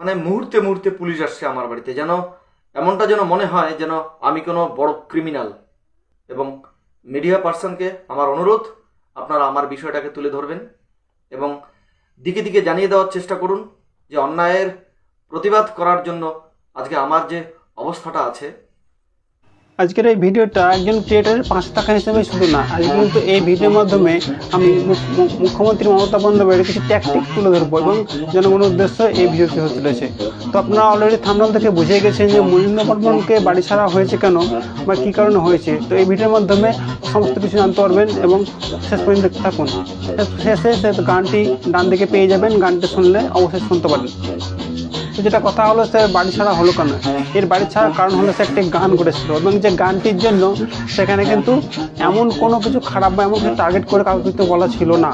মানে মুহূর্তে মুহূর্তে পুলিশ আসছে আমার বাড়িতে, যেন এমনটা যেন মনে হয় যেন আমি কোনো বড় ক্রিমিনাল এবং মিডিয়া পার্সনকে আমার অনুরোধ, আপনারা আমার বিষয়টাকে তুলে ধরবেন এবং দিকে দিকে জানিয়ে দেওয়ার চেষ্টা করুন যে অন্যায়ের প্রতিবাদ করার জন্য আজকে আমার যে অবস্থাটা আছে আজকের এই ভিডিওটা একজন ক্রিয়েটারের পাঁচ টাকা হিসেবে শুধু না আজকে কিন্তু এই ভিডিওর মাধ্যমে আমি মুখ- মুখ- মুখ্যমন্ত্রী মমতা বন্দ্যোপাধ্যায়ের কিছু ট্যাকটিক তুলে ধরবো এবং জনগণের উদ্দেশ্যে এই ভিডিওটি হতে চলেছে। তো আপনারা অলরেডি থামনাল থেকে বুঝে গেছেন যে মনীন্দ্র বর্মনকে বাড়ি ছাড়া হয়েছে কেন বা কী কারণে হয়েছে। তো এই ভিডিওর মাধ্যমে সমস্ত কিছু জানতে পারবেন এবং শেষ পর্যন্ত থাকুন। শেষে সে গানটি ডান দিকে পেয়ে যাবেন, গানটি শুনলে অবশ্যই শুনতে পারেন তো যেটা কথা হলো সে বাড়ি ছাড়া হলো কেন? এর বাড়ি ছাড়ার কারণ হলো সে একটি গান করেছিল এবং যে গানটির জন্য সেখানে কিন্তু এমন কোনো কিছু খারাপ বা এমন কিছু টার্গেট করে কাউকে কিন্তু বলা ছিল না।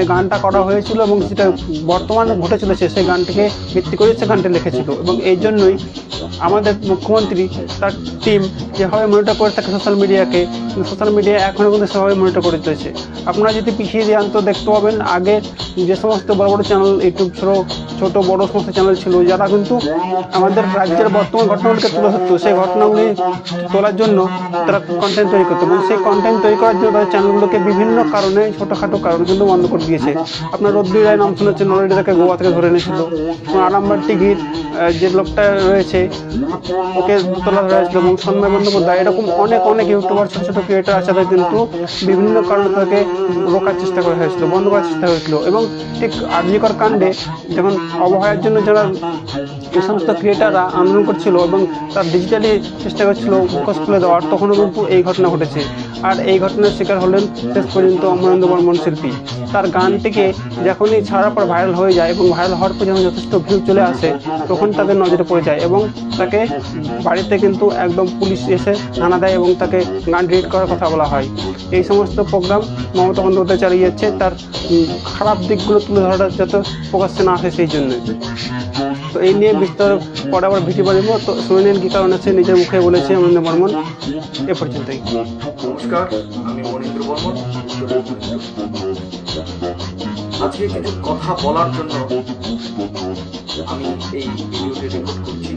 এই গানটা করা হয়েছিল এবং যেটা বর্তমানে ঘটে চলেছে সেই গানটিকে ভিত্তি করে সে গানটি লিখেছিল। এবং এই জন্যই আমাদের মুখ্যমন্ত্রী তার টিম যেভাবে মনিটর করে থাকে সোশ্যাল মিডিয়াকে সোশ্যাল মিডিয়া এখনও কিন্তু সেভাবে মনিটর করে চলেছে। আপনারা যদি পিছিয়ে যান তো দেখতে পাবেন, আগে যে সমস্ত বড় বড় চ্যানেল ইউটিউব ছোট ছোট বড় সমস্ত চ্যানেল ছিল, যারা কিন্তু আমাদের রাজ্যের বর্তমান ঘটনাগুলিকে তুলে ধরতো, সেই ঘটনাগুলি তোলার জন্য তারা কন্টেন্ট তৈরি করতো। এবং সেই কন্টেন্ট তৈরি করার জন্য তাদের চ্যানেলগুলোকে বিভিন্ন কারণে, ছোটোখাটো কারণে কিন্তু বন্ধ করে দিয়েছে। আপনার রদ্রি রায় নাম শুনেছেন অলরেডি তাকে গোয়া থেকে ধরে এনেছিল। আরামবাগ টিকির যে লোকটা রয়েছে, ওকে তোলা ধরে আসলো। এবং সন্ময় বন্দ্যোপাধ্যায় এরকম অনেক অনেক ইউটিউবার, ছোটো ছোটো ক্রিয়েটার আছে তাদের কিন্তু বিভিন্ন কারণে তাকে রোকার চেষ্টা করা হয়েছিল, বন্ধ করার চেষ্টা হয়েছিল এবং ঠিক আর্যিকর কাণ্ডে যখন অবহেলার জন্য যারা এই সমস্ত ক্রিয়েটাররা আন্দোলন করছিল এবং তার ডিজিটালি চেষ্টা করছিল মুখোশ খুলে দেওয়ার, তখনও কিন্তু এই ঘটনা ঘটেছে। আর এই ঘটনার শিকার হলেন শেষ পর্যন্ত অমরেন্দ্র বর্মন শিল্পী। তার গানটিকে যখনই ছাড়ার পর ভাইরাল হয়ে যায় এবং ভাইরাল হওয়ার পর যখন যথেষ্ট ভিউ চলে আসে, তখন তাদের নজরে পড়ে যায় এবং তাকে বাড়িতে কিন্তু একদম পুলিশ এসে নানা দেয় এবং তাকে গান ডিলিট করার কথা বলা হয়। এই সমস্ত প্রোগ্রাম মমতা বন্দ্যোপাধ্যায় চালিয়ে যাচ্ছে। তার খারাপ দিকগুলো তুলে ধরাটা যাতে প্রকাশ্যে না আসে সেই জন্যই তো এই নিয়ে বিস্তর পরে আবার ভিডিও বানিব তো শুনে নিন কী কারণ আছে? নিজের মুখে বলেছে অমরেন্দ্র বর্মন এ পর্যন্তই। নমস্কার, আমি বর্মন। আজকে কিছু কথা বলার জন্য আমি এই ভিডিওটি রেকর্ড করছি।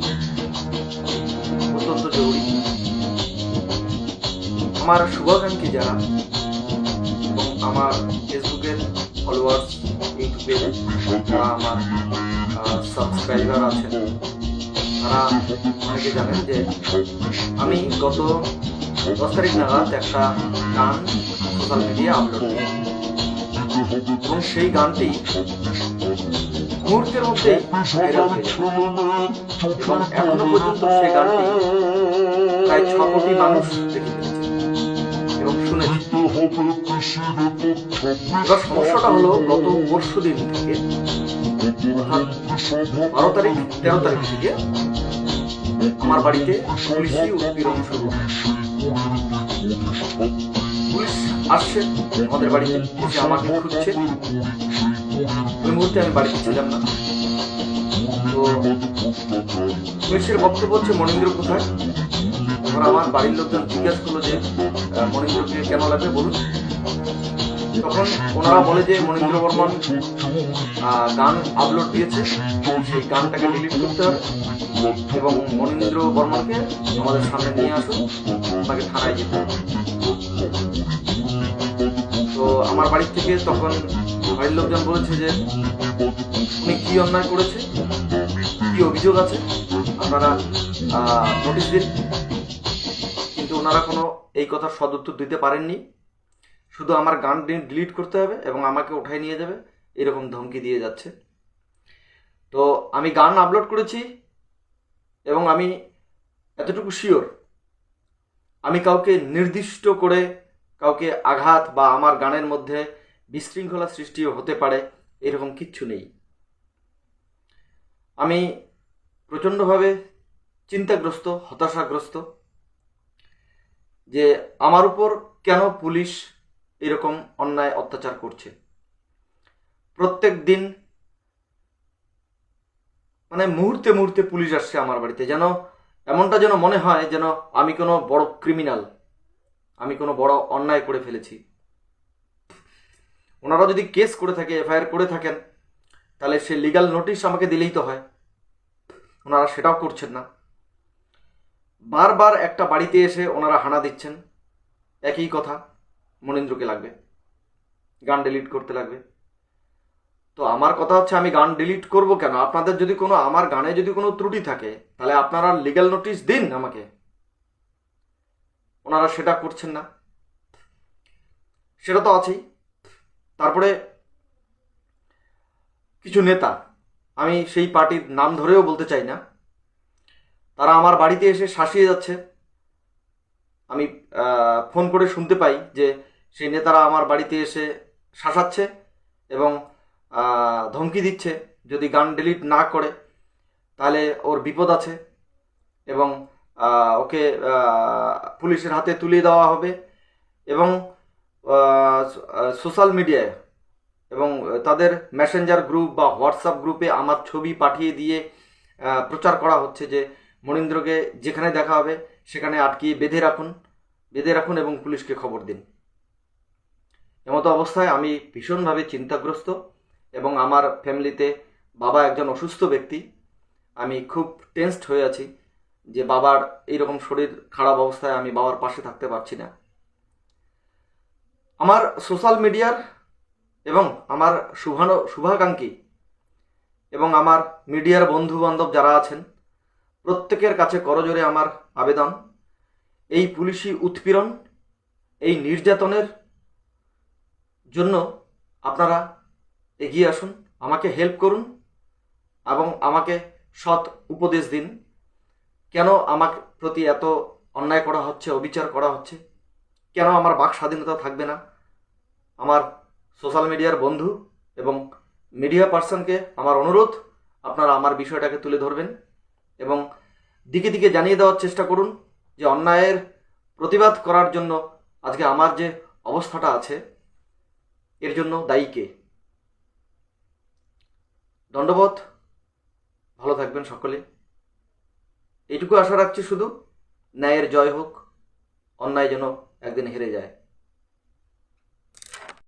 অত্যন্ত জরুরি। আমার শুভাকাঙ্ক্ষী যারা এবং আমার ফেসবুকের ফলোয়ার্স ইউটিউবের যারা আমার সাবস্ক্রাইবার আছেন তারা অনেকে জানেন যে আমি গত দশ তারিখ নাগাদ একটা গান সোশ্যাল মিডিয়া আপলোড দিই এবং সেই গানটি মুহূর্তের যায়। এবং এখনও পর্যন্ত সেই গানটি প্রায় ছ কোটি মানুষ এবং শুনেছে। এবার সমস্যাটা হলো গত পরশু দিন থেকে বারো তারিখ তেরো তারিখ থেকে আমার বাড়িতে পুলিশি উৎপীড়ন শুরু পুলিশ আসছে আমাদের বাড়িতে এসে আমাকে খুঁজছে। ওই মুহূর্তে আমি বাড়িতে ছিলাম না। পুলিশের বক্তব্য হচ্ছে মনীন্দ্র কোথায়? আমার বাড়ির লোকজন জিজ্ঞাসা করল যে আহ, মনীন্দ্রকে কেন লাগবে বলুন? তখন ওনারা বলে যে মনীন্দ্র বর্মন গান আপলোড দিয়েছে, সেই গানটাকে ডিলিট করতে হবে এবং মনীন্দ্র বর্মনকে আমাদের সামনে নিয়ে আসুন, তাকে থানায় যেতে তো আমার বাড়ির থেকে তখন বাড়ির লোকজন বলেছে যে, উনি কি অন্যায় করেছে? কি অভিযোগ আছে? আপনারা নোটিশ দিন। কিন্তু ওনারা কোনো এই কথার সদুত্তর দিতে পারেননি। শুধু আমার গান ডিলিট করতে হবে এবং আমাকে উঠাই নিয়ে যাবে। এরকম ধমকি দিয়ে যাচ্ছে। তো আমি গান আপলোড করেছি এবং আমি এতটুকু শিওর আমি কাউকে নির্দিষ্ট করে কাউকে আঘাত বা আমার গানের মধ্যে বিশৃঙ্খলা সৃষ্টিও হতে পারে, এরকম কিচ্ছু নেই। আমি প্রচণ্ডভাবে চিন্তাগ্রস্ত, হতাশাগ্রস্ত যে আমার উপর কেন পুলিশ এরকম অন্যায় অত্যাচার করছে। প্রত্যেক দিন মানে মুহূর্তে মুহূর্তে পুলিশ আসছে আমার বাড়িতে, যেন এমনটা যেন মনে হয় যেন আমি কোনো বড় ক্রিমিনাল আমি কোনো বড় অন্যায় করে ফেলেছি। ওনারা যদি কেস করে থাকে, এফআইআর করে থাকেন, তাহলে সে লিগাল নোটিশ আমাকে দিলেই তো হয়। ওনারা সেটাও করছেন না। বারবার একটা বাড়িতে এসে ওনারা হানা দিচ্ছেন। একই কথা। মনীন্দ্রকে লাগবে। গান ডিলিট করতে লাগবে। তো আমার কথা হচ্ছে আমি গান ডিলিট করব কেন? আপনাদের যদি কোনো, আমার গানে যদি কোনো ত্রুটি থাকে, তাহলে আপনারা লিগ্যাল নোটিশ দিন আমাকে। ওনারা সেটা করছেন না। সেটা তো আছেই। তারপরে কিছু নেতা, আমি সেই পার্টির নাম ধরেও বলতে চাই না। তারা আমার বাড়িতে এসে শাসিয়ে যাচ্ছে। আমি ফোন করে শুনতে পাই যে সেই নেতারা আমার বাড়িতে এসে শাসাচ্ছে এবং ধমকি দিচ্ছে, যদি গান ডিলিট না করে, তাহলে ওর বিপদ আছে এবং ওকে পুলিশের হাতে তুলে দেওয়া হবে এবং সোশ্যাল মিডিয়ায় এবং তাদের মেসেঞ্জার গ্রুপ বা হোয়াটসঅ্যাপ গ্রুপে আমার ছবি পাঠিয়ে দিয়ে প্রচার করা হচ্ছে যে মনীন্দ্রকে যেখানে দেখা হবে সেখানে আটকিয়ে বেঁধে রাখুন বেঁধে রাখুন এবং পুলিশকে খবর দিন। এমতো অবস্থায় আমি ভীষণভাবে চিন্তাগ্রস্ত এবং আমার ফ্যামিলিতে বাবা একজন অসুস্থ ব্যক্তি। আমি খুব টেনসড হয়ে আছি যে বাবার এইরকম শরীর খারাপ অবস্থায় আমি বাবার পাশে থাকতে পারছি না। আমার সোশ্যাল মিডিয়ার এবং আমার শুভানো, শুভাকাঙ্ক্ষী এবং আমার মিডিয়ার বন্ধু বান্ধব যারা আছেন, প্রত্যেকের কাছে করজোরে আমার আবেদন। এই পুলিশি উৎপীড়ন, এই নির্যাতনের জন্য আপনারা এগিয়ে আসুন, আমাকে হেল্প করুন এবং আমাকে সৎ উপদেশ দিন। কেন আমার প্রতি এত অন্যায় করা হচ্ছে, অবিচার করা হচ্ছে? কেন আমার বাক স্বাধীনতা থাকবে না? আমার সোশ্যাল মিডিয়ার বন্ধু এবং মিডিয়া পার্সনকে আমার অনুরোধ, আপনারা আমার বিষয়টাকে তুলে ধরবেন এবং দিকে দিকে জানিয়ে দেওয়ার চেষ্টা করুন যে অন্যায়ের প্রতিবাদ করার জন্য আজকে আমার যে অবস্থাটা আছে এর জন্য দায়ী কে? দণ্ডবোধ। ভালো থাকবেন সকলে। এটুকু আশা রাখছি শুধু। ন্যায়ের জয় হোক, অন্যায় যেন একদিন হেরে যায়।